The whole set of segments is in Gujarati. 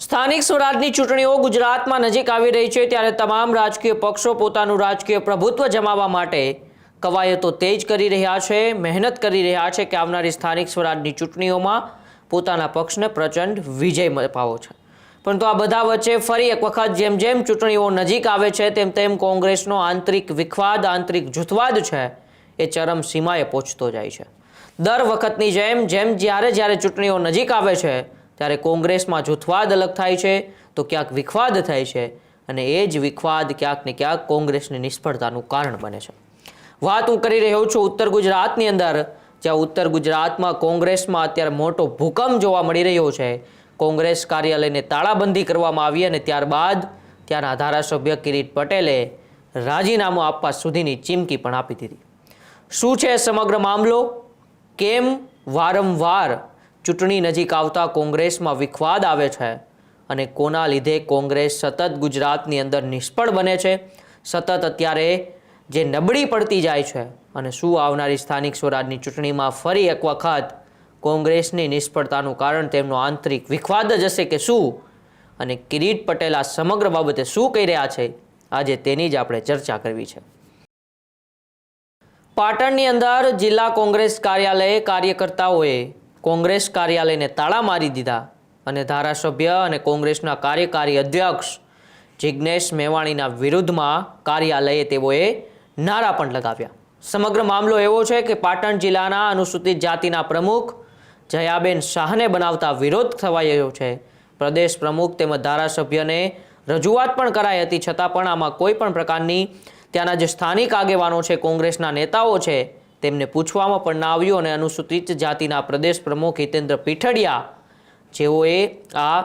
સ્થાનિક સ્વરાજની ચૂંટણીઓ ગુજરાતમાં નજીક આવી રહી છે ત્યારે તમામ રાજકીય પક્ષો પોતાનું રાજકીય પ્રભુત્વ જમાવવા માટે કવાયતો તેજ કરી રહ્યા છે, મહેનત કરી રહ્યા છે કે આવનારી સ્થાનિક સ્વરાજની ચૂંટણીઓમાં પોતાના પક્ષને પ્રચંડ વિજય અપાવો છે. પરંતુ આ બધા વચ્ચે ફરી એક વખત જેમ જેમ ચૂંટણીઓ નજીક આવે છે, તેમ તેમ કોંગ્રેસનો આંતરિક વિખવાદ, આંતરિક જૂથવાદ છે, એ ચરમ સીમાએ પહોંચતો જાય છે. દર વખતની જેમ જેમ જ્યારે જ્યારે ચૂંટણીઓ નજીક આવે છે ત્યારે કોંગ્રેસમાં જૂથવાદ અલગ થાય છે, તો ક્યાંક વિખવાદ થાય છે અને એ જ વિખવાદ ક્યાંક ને ક્યાંક કોંગ્રેસની નિષ્ફળતાનું કારણ બને છે. વાત હું કરી રહ્યો છું ઉત્તર ગુજરાતની અંદર, જ્યાં ઉત્તર ગુજરાતમાં કોંગ્રેસમાં અત્યારે મોટો ભૂકંપ જોવા મળી રહ્યો છે. કોંગ્રેસ કાર્યાલયને તાળાબંધી કરવામાં આવી અને ત્યારબાદ ત્યાંના ધારાસભ્ય કિરીટ પટેલે રાજીનામું આપવા સુધીની ચીમકી પણ આપી દીધી. શું છે સમગ્ર મામલો? કેમ વારંવાર ચૂંટણી નજીક આવતા કોંગ્રેસમાં વિખવાદ આવે છે અને કોના લીધે કોંગ્રેસ સતત ગુજરાતની અંદર નિષ્ફળ બને છે? સતત અત્યારે જે નબળી પડતી જાય છે અને શું આવનારી સ્થાનિક સ્વરાજની ચૂંટણીમાં ફરી એક વખત કોંગ્રેસની નિષ્ફળતાનું કારણ તેમનો આંતરિક વિખવાદ જ હશે કે શું? અને કિરીટ પટેલ આ સમગ્ર બાબતે શું કહી રહ્યા છે? આજે તેની જ આપણે ચર્ચા કરવી છે. પાટણની અંદર જિલ્લા કોંગ્રેસ કાર્યાલયે કાર્યકર્તાઓએ કોંગ્રેસ કાર્યાલયને તાળા મારી દીધા અને ધારાસભ્ય અને કોંગ્રેસના કાર્યકારી અધ્યક્ષ જિજ્ઞેશ મેવાણીના વિરુદ્ધમાં કાર્યાલયે તેઓએ નારા પણ લગાવ્યા. સમગ્ર મામલો એવો છે કે પાટણ જિલ્લાના અનુસૂચિત જાતિના પ્રમુખ જયાબેન શાહને બનાવતા વિરોધ થવાયો છે. પ્રદેશ પ્રમુખ તેમજ ધારાસભ્યને રજૂઆત પણ કરાઈ હતી, છતાં પણ આમાં કોઈ પણ પ્રકારની ત્યાંના જે સ્થાનિક આગેવાનો છે, કોંગ્રેસના નેતાઓ છે તેમને પૂછવામાં પણ ના આવ્યું અને અનુસૂચિત જાતિના પ્રદેશ પ્રમુખ હિતેન્દ્ર પીઠડિયા જેઓએ આ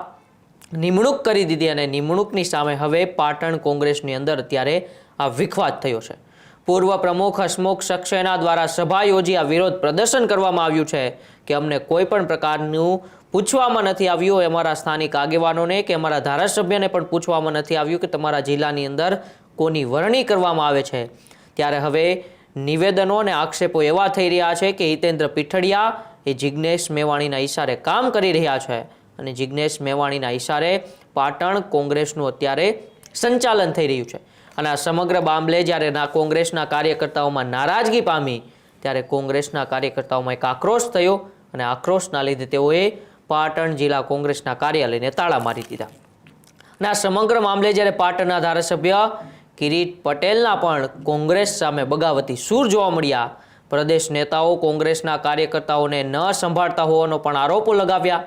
નિમણૂક કરી દીધી અને નિમણૂકની સામે હવે પાટણ કોંગ્રેસની અંદર અત્યારે આ વિખવાદ થયો છે. પૂર્વ પ્રમુખ હસમુખ સક્સેના દ્વારા સભા યોજી આ વિરોધ પ્રદર્શન કરવામાં આવ્યું છે કે અમને કોઈ પણ પ્રકારનું પૂછવામાં નથી આવ્યું. અમારા સ્થાનિક આગેવાનોને કે અમારા ધારાસભ્યને પણ પૂછવામાં નથી આવ્યું કે તમારા જિલ્લાની અંદર કોની વરણી કરવામાં આવે છે. ત્યારે હવે નિવેદનો અને આક્ષેપો એવા થઈ રહ્યા છે કે હિતેન્દ્ર પીઠડિયા એ જિજ્ઞેશ મેવાણીના ઈશારે કામ કરી રહ્યા છે. અને જિજ્ઞેશ મેવાણીના ઈશારે પાટણ કોંગ્રેસનું અત્યારે સંચાલન થઈ રહ્યું છે. અને આ સમગ્ર મામલે જ્યારે ના કોંગ્રેસના કાર્યકર્તાઓમાં નારાજગી પામી, ત્યારે કોંગ્રેસના કાર્યકર્તાઓમાં એક આક્રોશ થયો અને આક્રોશના લીધે તેઓએ પાટણ જિલ્લા કોંગ્રેસના કાર્યાલયને તાળા મારી દીધા. અને આ સમગ્ર મામલે જ્યારે પાટણના ધારાસભ્ય કિરીટ પટેલના પણ કોંગ્રેસ સામે બગાવતી સૂર જોવા મળ્યા. પ્રદેશ નેતાઓ કોંગ્રેસના કાર્યકર્તાઓને ન સંભાળતા હોવાનો પણ આરોપો લગાવ્યા.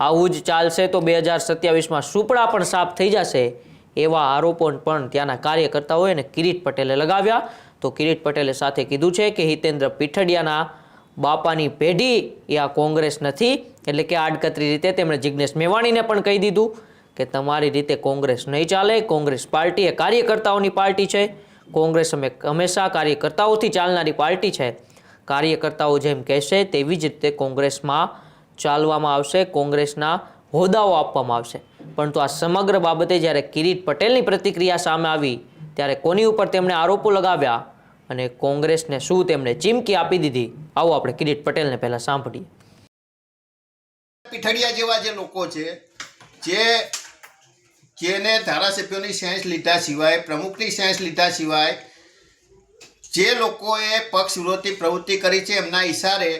આવું જ ચાલશે તો બે હજાર સત્યાવીસમાં સુપડા પણ સાફ થઈ જશે એવા આરોપો પણ ત્યાંના કાર્યકર્તાઓએ અને કિરીટ પટેલે લગાવ્યા. તો કિરીટ પટેલે સાથે કીધું છે કે હિતેન્દ્ર પીઠડિયાના બાપાની પેઢી એ આ કોંગ્રેસ નથી. એટલે કે આડકતરી રીતે તેમણે જિજ્ઞેશ મેવાણીને પણ કહી દીધું. કે તમારી રીતે કોંગ્રેસ નહીં ચાલે, કોંગ્રેસ પાર્ટી એ કાર્યકર્તાઓની પાર્ટી છે. કોંગ્રેસ અમે હંમેશા કાર્યકર્તાઓથી ચાલનારી પાર્ટી છે. કાર્યકર્તાઓ જેમ કહેશે તેવી જ રીતે કોંગ્રેસમાં ચાલવામાં આવશે, કોંગ્રેસના હોદ્દાઓ આપવામાં આવશે. પરંતુ આ સમગ્ર બાબતે જ્યારે કિરીટ પટેલની પ્રતિક્રિયા સામે આવી, ત્યારે કોની ઉપર તેમણે આરોપો લગાવ્યા અને કોંગ્રેસને શું તેમણે ચીમકી આપી દીધી, આવો આપણે કિરીટ પટેલને પહેલાં સાંભળીએ. પીઠડિયા જેવા જે લોકો છે, જે જેને ધારાસભ્યોની સેન્સ લીધા સિવાય, પ્રમુખની સેન્સ લીધા સિવાય, જે લોકોએ પક્ષ વિરોધી પ્રવૃત્તિ કરી છે, એમના ઈશારે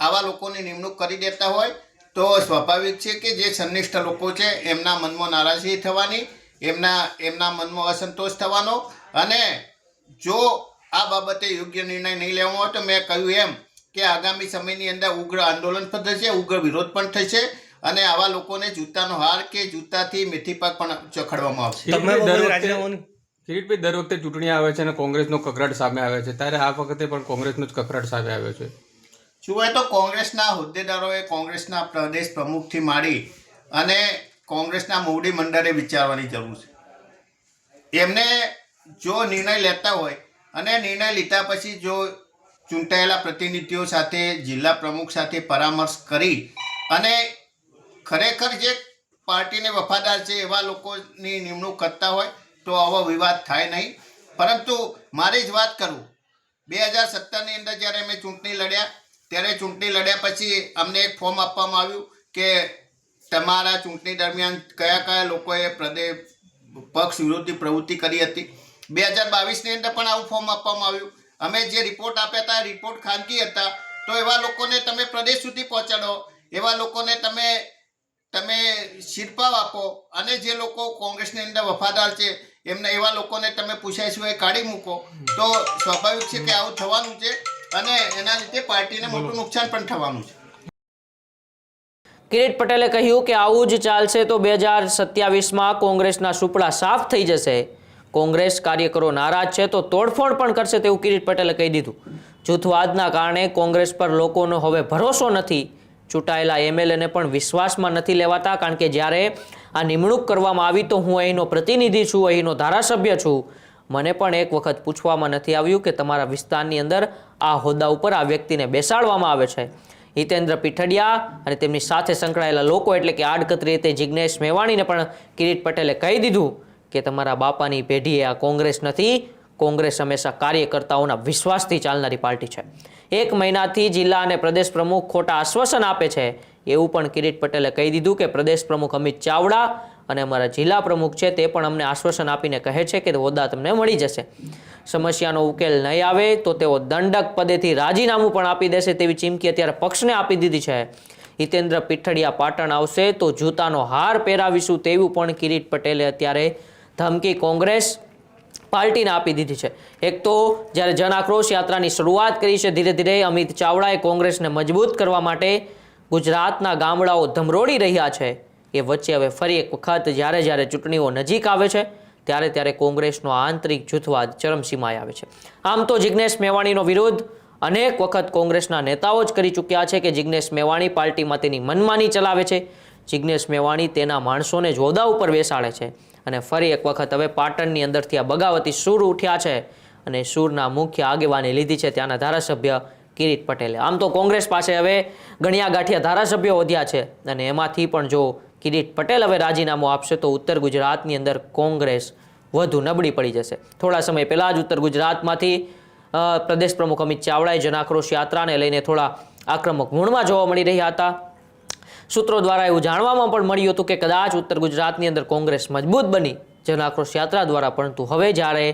આવા લોકોની નિમણૂક કરી દેતા હોય, તો સ્વાભાવિક છે કે જે સંનિષ્ઠ લોકો છે, એમના મનમાં નારાજગી થવાની, એમના એમના મનમાં અસંતોષ થવાનો અને જો આ બાબતે યોગ્ય નિર્ણય નહીં લેવામાં આવે તો મેં કહ્યું એમ કે આગામી સમયની અંદર ઉગ્ર આંદોલન પણ થશે, ઉગ્ર વિરોધ પણ થશે અને આવા લોકોને જૂતાનો હાર કે જૂતાથી મીઠી પાક પણ ચખડવામાં આવશે. તમે દર દર વખતે કિરીટભાઈ દર વખતે ચૂંટણી આવે છે અને કોંગ્રેસનો કકરાટ સામે આવે છે. ત્યારે આ વખતે પણ કોંગ્રેસનો જ કકરાટ સામે આવ્યો છે. જુએ તો કોંગ્રેસના હોદ્દેદારોએ કોંગ્રેસના પ્રદેશ પ્રમુખથી માંડી અને કોંગ્રેસના મોવડી મંડળે વિચારવાની જરૂર છે. એમને જો નિર્ણય લેતા હોય અને નિર્ણય લીધા પછી જો ચૂંટાયેલા પ્રતિનિધિઓ સાથે જિલ્લા પ્રમુખ સાથે પરામર્શ કરી અને ખરેખર જે પાર્ટીને વફાદાર છે એવા લોકોની નિમણૂક કરતા હોય તો આવો વિવાદ થાય નહીં. પરંતુ મારી જ વાત કરું, બે હજાર સત્તરની અંદર જ્યારે અમે ચૂંટણી લડ્યા, ત્યારે ચૂંટણી લડ્યા પછી અમને એક ફોર્મ આપવામાં આવ્યું કે તમારા ચૂંટણી દરમિયાન કયા કયા લોકોએ પ્રદેશ પક્ષ વિરોધી પ્રવૃત્તિ કરી હતી. બે હજાર બાવીસની અંદર પણ આવું ફોર્મ આપવામાં આવ્યું. અમે જે રિપોર્ટ આપ્યા હતા, રિપોર્ટ ખાનગી હતા, તો એવા લોકોને તમે પ્રદેશ સુધી પહોંચાડો. એવા લોકોને તમે તમે શિરપાવ આપો. અને જે લોકો કોંગ્રેસની અંદર વફાદાર છે એમને એવા લોકોને તમે પૂછ્યા સિવાય કાઢી મૂકો. તો સ્વાભાવિક છે કે આવું થવાનું છે અને એના લીધે પાર્ટીને મોટું નુકસાન પણ થવાનું છે. કિરીટ પટેલે કહ્યું કે આવું જ ચાલશે તો બે હજાર સત્યાવીસમાં કોંગ્રેસના સુપડા સાફ થઈ જશે. કોંગ્રેસ કાર્યકરો નારાજ છે તો તોડફોડ પણ કરશે તેવું કિરીટ પટેલે કહી દીધું. જૂથવાદના કારણે કોંગ્રેસ પર લોકોનો હવે ભરોસો નથી. ચૂંટાયેલા એમએલએને પણ વિશ્વાસમાં નથી લેવાતા, કારણ કે જ્યારે આ નિમણૂક કરવામાં આવી તો હું અહીંનો પ્રતિનિધિ છું, અહીંનો ધારાસભ્ય છું. મને પણ એક વખત પૂછવામાં નથી આવ્યું કે તમારા વિસ્તારની અંદર આ હોદ્દા ઉપર આ વ્યક્તિને બેસાડવામાં આવે છે. હિતેન્દ્ર પીઠડિયા અને તેમની સાથે સંકળાયેલા લોકો એટલે કે આડકતરી રીતે જિજ્ઞેશ મેવાણીને પણ કિરીટ પટેલે કહી દીધું કે તમારા બાપાની પેઢીએ આ કોંગ્રેસ નથી કોંગ્રેસ હંમેશા કાર્યકર્તાઓના વિશ્વાસથી ચાલનારી પાર્ટી છે. એક મહિનાથી જિલ્લા અને પ્રદેશ પ્રમુખ ખોટા આશ્વાસન આપે છે. એવું પણ કિરીટ પટેલે કહી દીધું કે પ્રદેશ પ્રમુખ અમિત ચાવડા અને અમારા જિલ્લા પ્રમુખ છે તે પણ અમને આશ્વાસન આપીને કહે છે કે હોદ્દા તમને મળી જશે. સમસ્યાનો ઉકેલ નહીં આવે તો તેઓ દંડક પદેથી રાજીનામું પણ આપી દેશે તેવી ચીમકી અત્યારે પક્ષને આપી દીધી છે. હિતેન્દ્ર પીઠડિયા પાટણ આવશે તો જૂતાનો હાર પહેરાવીશું તેવું પણ કિરીટ પટેલે અત્યારે ધમકી કોંગ્રેસ પાર્ટીને આપી દીધી છે. એક તો જ્યારે જન આક્રોશ યાત્રાની શરૂઆત કરી છે, ધીરે ધીરે અમિત ચાવડાએ કોંગ્રેસને મજબૂત કરવા માટે ગુજરાતના ગામડાઓ ધમરોડી રહ્યા છે. એ વચ્ચે હવે ફરી એક વખત જ્યારે જ્યારે ચૂંટણીઓ નજીક આવે છે, ત્યારે ત્યારે કોંગ્રેસનો આંતરિક જૂથવાદ ચરમસીમાએ આવે છે. આમ તો જિજ્ઞેશ મેવાણીનો વિરોધ અનેક વખત કોંગ્રેસના નેતાઓ જ કરી ચૂક્યા છે કે જિજ્ઞેશ મેવાણી પાર્ટીમાં તેની મનમાની ચલાવે છે. જિજ્ઞેશ મેવાણી તેના માણસોને જોદા ઉપર બેસાડે છે. અને ફરી એક વખત હવે પાટણની અંદરથી આ બગાવતી સૂર ઉઠ્યા છે અને સૂરના મુખ્ય આગેવાની લીધી છે ત્યાંના ધારાસભ્ય કિરીટ પટેલે. આમ તો કોંગ્રેસ પાસે હવે ગણ્યા ગાંઠિયા ધારાસભ્યો વધ્યા છે અને એમાંથી પણ જો કિરીટ પટેલ હવે રાજીનામું આપશે તો ઉત્તર ગુજરાતની અંદર કોંગ્રેસ વધુ નબળી પડી જશે. થોડા સમય પહેલાં જ ઉત્તર ગુજરાતમાંથી પ્રદેશ પ્રમુખ અમિત ચાવડાએ જનાક્રોશ યાત્રાને લઈને થોડા આક્રમક મૂળમાં જોવા મળી રહ્યા હતા. સૂત્રો દ્વારા એવું જાણવામાં પણ મળ્યું હતું કે કદાચ ઉત્તર ગુજરાતની અંદર કોંગ્રેસ મજબૂત બની. જન આક્રોશ યાત્રા દ્વારા પરંતુ હવે જ્યારે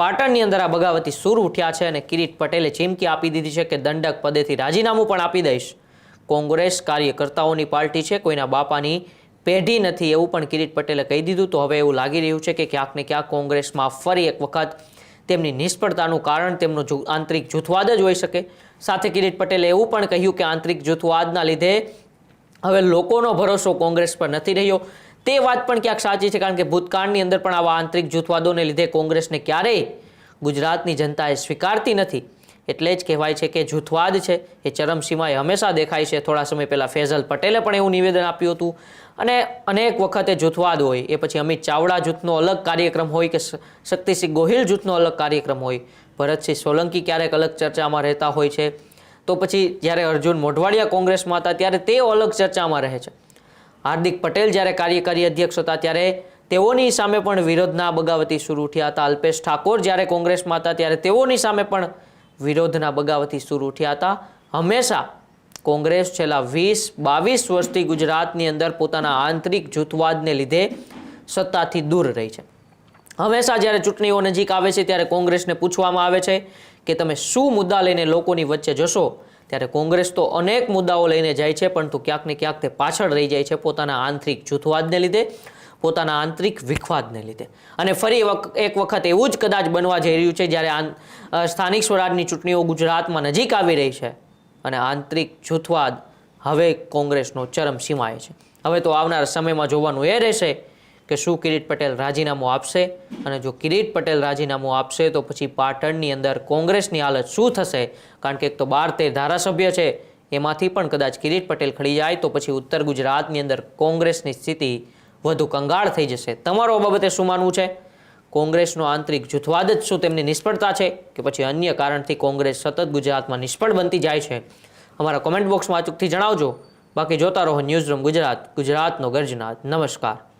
પાટણની અંદર આ બગાવતી સૂર ઉઠ્યા છે અને કિરીટ પટેલે ચીમકી આપી દીધી છે કે દંડક પદેથી રાજીનામું પણ આપી દઈશ. કોંગ્રેસ કાર્યકર્તાઓની પાર્ટી છે, કોઈના બાપાની પેઢી નથી એવું પણ કિરીટ પટેલે કહી દીધું. તો હવે એવું લાગી રહ્યું છે કે ક્યાંક ને ક્યાંક કોંગ્રેસમાં ફરી એક વખત તેમની નિષ્ફળતાનું કારણ, તેમનો આંતરિક જૂથવાદ જ હોઈ શકે. સાથે કિરીટ પટેલે એવું પણ કહ્યું કે આંતરિક જૂથવાદના લીધે હવે લોકોનો ભરોસો કોંગ્રેસ પર નથી રહ્યો. તે વાત પણ ક્યાંક સાચી છે, કારણ કે ભૂતકાળની અંદર પણ આવા આંતરિક જૂથવાદોને લીધે કોંગ્રેસને ક્યારેય ગુજરાતની જનતાએ સ્વીકારતી નથી. એટલે જ કહેવાય છે કે જૂથવાદ છે, એ ચરમસીમાએ હંમેશા દેખાય છે. થોડા સમય પહેલાં ફેઝલ પટેલે પણ એવું નિવેદન આપ્યું હતું. અને અનેક વખતે જૂથવાદ હોય, એ પછી અમિત ચાવડા જૂથનો અલગ કાર્યક્રમ હોય કે શક્તિસિંહ ગોહિલ જૂથનો અલગ કાર્યક્રમ હોય. ભરતસિંહ સોલંકી ક્યારેક અલગ ચર્ચામાં રહેતા હોય છે. તો પછી જ્યારે અર્જુન મોઢવાડિયા કોંગ્રેસમાં હતા ત્યારે તે અલગ ચર્ચામાં રહે છે. હાર્દિક પટેલ જ્યારે કાર્યકારી અધ્યક્ષ હતા ત્યારે તેઓની સામે પણ વિરોધના બગાવતી શરૂ થયા હતા. અલ્પેશ ઠાકોર જ્યારે કોંગ્રેસમાં હતા ત્યારે તેઓની સામે પણ વિરોધના બગાવતી શરૂ થયા હતા. હંમેશા કોંગ્રેસ છેલ્લા વીસ, બાવીસ વર્ષથી ગુજરાતની અંદર પોતાના આંતરિક જૂથવાદને લીધે સત્તાથી દૂર રહી છે. હંમેશા જ્યારે ચૂંટણીઓ નજીક આવે છે ત્યારે કોંગ્રેસને પૂછવામાં આવે છે કે તમે શું મુદ્દા લઈને લોકોની વચ્ચે જશો? ત્યારે કોંગ્રેસ તો અનેક મુદ્દાઓ લઈને જાય છે પરંતુ ક્યાંક ને ક્યાંક તે પાછળ રહી જાય છે પોતાના આંતરિક જૂથવાદને લીધે, પોતાના આંતરિક વિખવાદને લીધે. અને ફરી એક વખત એવું જ કદાચ બનવા જઈ રહ્યું છે જ્યારે સ્થાનિક સ્વરાજની ચૂંટણીઓ ગુજરાતમાં નજીક આવી રહી છે અને આંતરિક જૂથવાદ હવે કોંગ્રેસનો ચરમ સીમાએ છે. હવે તો આવનારા સમયમાં જોવાનું એ રહેશે કે શું કિરીટ પટેલ રાજીનામું આપશે? અને જો કિરીટ પટેલ રાજીનામું આપશે, તો પછી પાટણની અંદર કોંગ્રેસની હાલત શું થશે? કારણ કે એક તો બાર તેર ધારાસભ્ય છે, એમાંથી પણ કદાચ કિરીટ પટેલ ખડી જાય, તો પછી ઉત્તર ગુજરાતની અંદર કોંગ્રેસની સ્થિતિ વધુ કંગાળ થઈ જશે. તમારો બાબતે શું માનવું છે? કોંગ્રેસનો આંતરિક જૂથવાદ જ શું તેમની નિષ્ફળતા છે, કે પછી અન્ય કારણથી કોંગ્રેસ સતત ગુજરાતમાં નિષ્ફળ બનતી જાય છે? અમારા કોમેન્ટ બોક્સમાં અચૂકથી જણાવજો. બાકી જોતા રહો ન્યૂઝ રૂમ ગુજરાત, ગુજરાતનો ગર્જનાથ નમસ્કાર.